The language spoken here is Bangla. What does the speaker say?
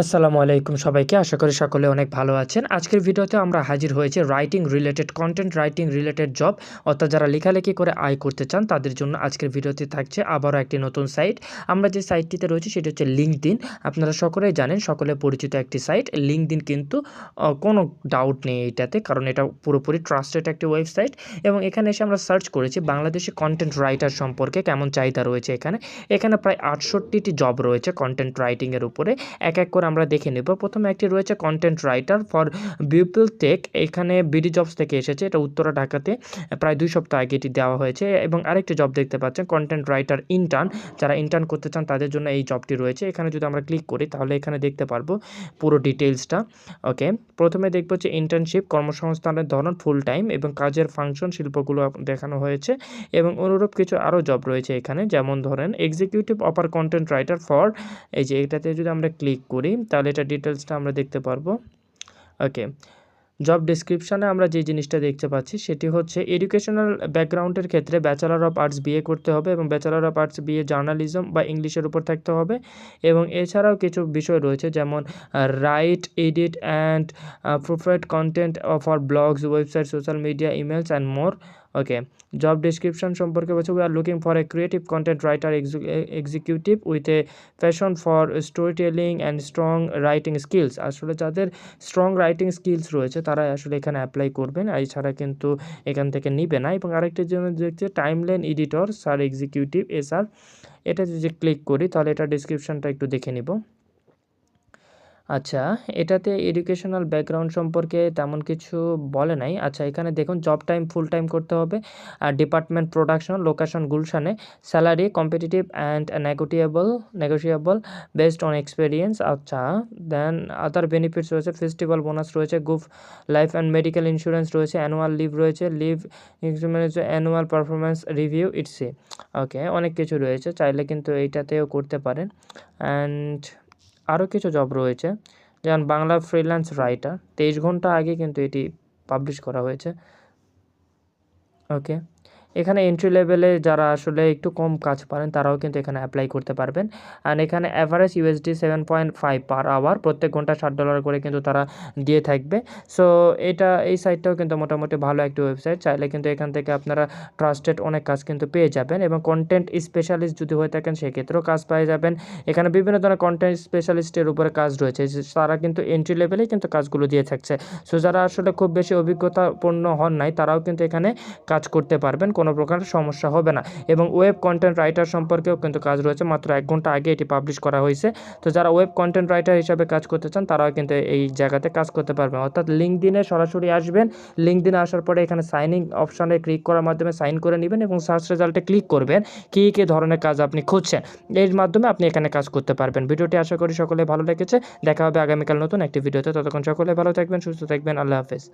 আসসালামু আলাইকুম সবাইকে, আশা করি সকলে অনেক ভালো আছেন। আজকের ভিডিওতে আমরা হাজির হয়েছে writing related content writing related job অর্থাৎ যারা লেখালেখি করে আয় করতে চান, তাদের জন্য আজকের ভিডিওতে থাকছে আবারও একটি নতুন সাইট আমরা যে সাইটটিতে রয়েছে, সেটি হচ্ছে লিঙ্কদিন আপনারা সকলেই জানেন, সকলে পরিচিত একটি সাইট লিঙ্কদিন কিন্তু কোনো ডাউট নেই এটাতে, কারণ এটা পুরোপুরি ট্রাস্টেড একটি ওয়েবসাইট এবং এখানে এসে আমরা সার্চ করেছি বাংলাদেশে কন্টেন্ট রাইটার সম্পর্কে, কেমন চাহিদা রয়েছে এখানে। এখানে প্রায় আটষট্টিটি জব রয়েছে কন্টেন্ট রাইটিংয়ের উপরে। এক এক করে আমরা দেখে নেব। প্রথমে একটি রয়েছে কন্টেন্ট রাইটার ফর বিউপিল টেক এখানে বিডি জবস থেকে এসেছে। এটা উত্তরা, ঢাকাতে প্রায় দুই সপ্তাহ আগে এটি দেওয়া হয়েছে এবং আরেকটি জব দেখতে পাচ্ছেন কন্টেন্ট রাইটার ইন্টার্ন যারা ইন্টার্ন করতে চান তাদের জন্য এই জবটি রয়েছে। এখানে যদি আমরা ক্লিক করি তাহলে এখানে দেখতে পারব পুরো ডিটেলসটা ওকে প্রথমে দেখব যে ইন্টার্নশিপ কর্মসংস্থানের ধরন ফুল টাইম এবং কাজের ফাংশন শিল্পগুলো দেখানো হয়েছে এবং অনুরূপ কিছু আরও জব রয়েছে এখানে। যেমন ধরেন এক্সিকিউটিভ অপার কন্টেন্ট রাইটার ফর এই যে এটাতে যদি আমরা ক্লিক করি তাহলে এটা ডিটেলসটা আমরা দেখতে পারব। ওকে জব ডিসক্রিপশানে আমরা যে জিনিসটা দেখতে পাচ্ছি, সেটি হচ্ছে এডুকেশনাল ব্যাকগ্রাউন্ডের ক্ষেত্রে ব্যাচেলার অফ আর্টস বিএ করতে হবে এবং bachelor of arts B A journalism বা ইংলিশের উপর থাকতে হবে এবং এছাড়াও কিছু বিষয় রয়েছে যেমন write edit and proofread content for blogs website social media emails and more okay job description সম্পর্কে বলছে we are looking for a creative content writer executive with a passion for story telling and strong writing skills আসলে যাদের স্ট্রং রাইটিং স্কিলস রয়েছে, তারাই আসলে এখানে অ্যাপ্লাই করবেন। এছাড়া কিন্তু এখান থেকে নিবে না। এবং আরেকটির জন্য দেখছে টাইমলাইন এডিটর স্যার এক্সিকিউটিভ এ স্যার এটা যদি ক্লিক করি, তাহলে এটা ডিসক্রিপশনটা একটু দেখে নিব। আচ্ছা এটাতে এডুকেশনাল ব্যাকগ্রাউন্ড সম্পর্কে তেমন কিছু বলে নাই। আচ্ছা এখানে দেখুন জব টাইম ফুল টাইম করতে হবে। আর ডিপার্টমেন্ট প্রোডাকশন লোকেশন গুলশানে salary competitive and negotiable negotiable based on experience আচ্ছা দেন আদার বেনিফিটস রয়েছে ফেস্টিভ্যাল বোনাস রয়েছে গুফ লাইফ অ্যান্ড মেডিকেল ইন্স্যুরেন্স রয়েছে অ্যানুয়াল লিভ রয়েছে লিভ অ্যানুয়াল পারফরমেন্স রিভিউ ইটসে ওকে অনেক কিছু রয়েছে, চাইলে কিন্তু এইটাতেও করতে পারেন। অ্যান্ড আরও কিছু জব রয়েছে, যেমন বাংলা ফ্রিল্যান্স রাইটার তেইশ ঘণ্টা আগে কিন্তু এটি পাবলিশ করা হয়েছে। ওকে এখানে এন্ট্রি লেভেলে যারা আসলে একটু কম কাজ পারেন, তারাও কিন্তু এখানে অ্যাপ্লাই করতে পারবেন। অ্যান্ড এখানে average USD seven point five per hour প্রত্যেক ঘণ্টা ষাট ডলার করে কিন্তু তারা দিয়ে থাকবে। সো এটা, এই সাইটটাও কিন্তু মোটামুটি ভালো একটি ওয়েবসাইট চাইলে কিন্তু এখান থেকে আপনারা ট্রাস্টেড অনেক কাজ কিন্তু পেয়ে যাবেন এবং কন্টেন্ট স্পেশালিস্ট যদি হয়ে থাকেন, সেক্ষেত্রেও কাজ পেয়ে যাবেন। এখানে বিভিন্ন ধরনের কন্টেন্ট স্পেশালিস্টের উপরে কাজ রয়েছে। তারা কিন্তু এন্ট্রি লেভেলেই কিন্তু কাজগুলো দিয়ে থাকছে। সো যারা আসলে খুব বেশি অভিজ্ঞতাপূর্ণ হন নাই, তারাও কিন্তু এখানে কাজ করতে পারবেন। কোনো প্রকার সমস্যা হবে না। এবং ওয়েব কন্টেন্ট রাইটার সম্পর্কেও কিন্তু কাজ রয়েছে। মাত্র এক ঘণ্টা আগে এটি পাবলিশ করা হয়েছে। তো যারা ওয়েব কন্টেন্ট রাইটার হিসাবে কাজ করতে চান, তারাও কিন্তু এই জায়গাতে কাজ করতে পারবেন। অর্থাৎ লিঙ্ক দিনে সরাসরি আসবেন। লিঙ্ক দিনে আসার পরে এখানে সাইনিং অপশানে ক্লিক করার মাধ্যমে সাইন করে নেবেন এবং সার্চ রেজাল্টে ক্লিক করবেন কী কী ধরনের কাজ আপনি খুঁজছেন। এর মাধ্যমে আপনি এখানে কাজ করতে পারবেন। ভিডিওটি আশা করি সকলে ভালো লেগেছে। দেখা হবে আগামীকাল নতুন একটি ভিডিওতে। ততক্ষণ সকলে ভালো থাকবেন, সুস্থ থাকবেন। আল্লাহ হাফেজ।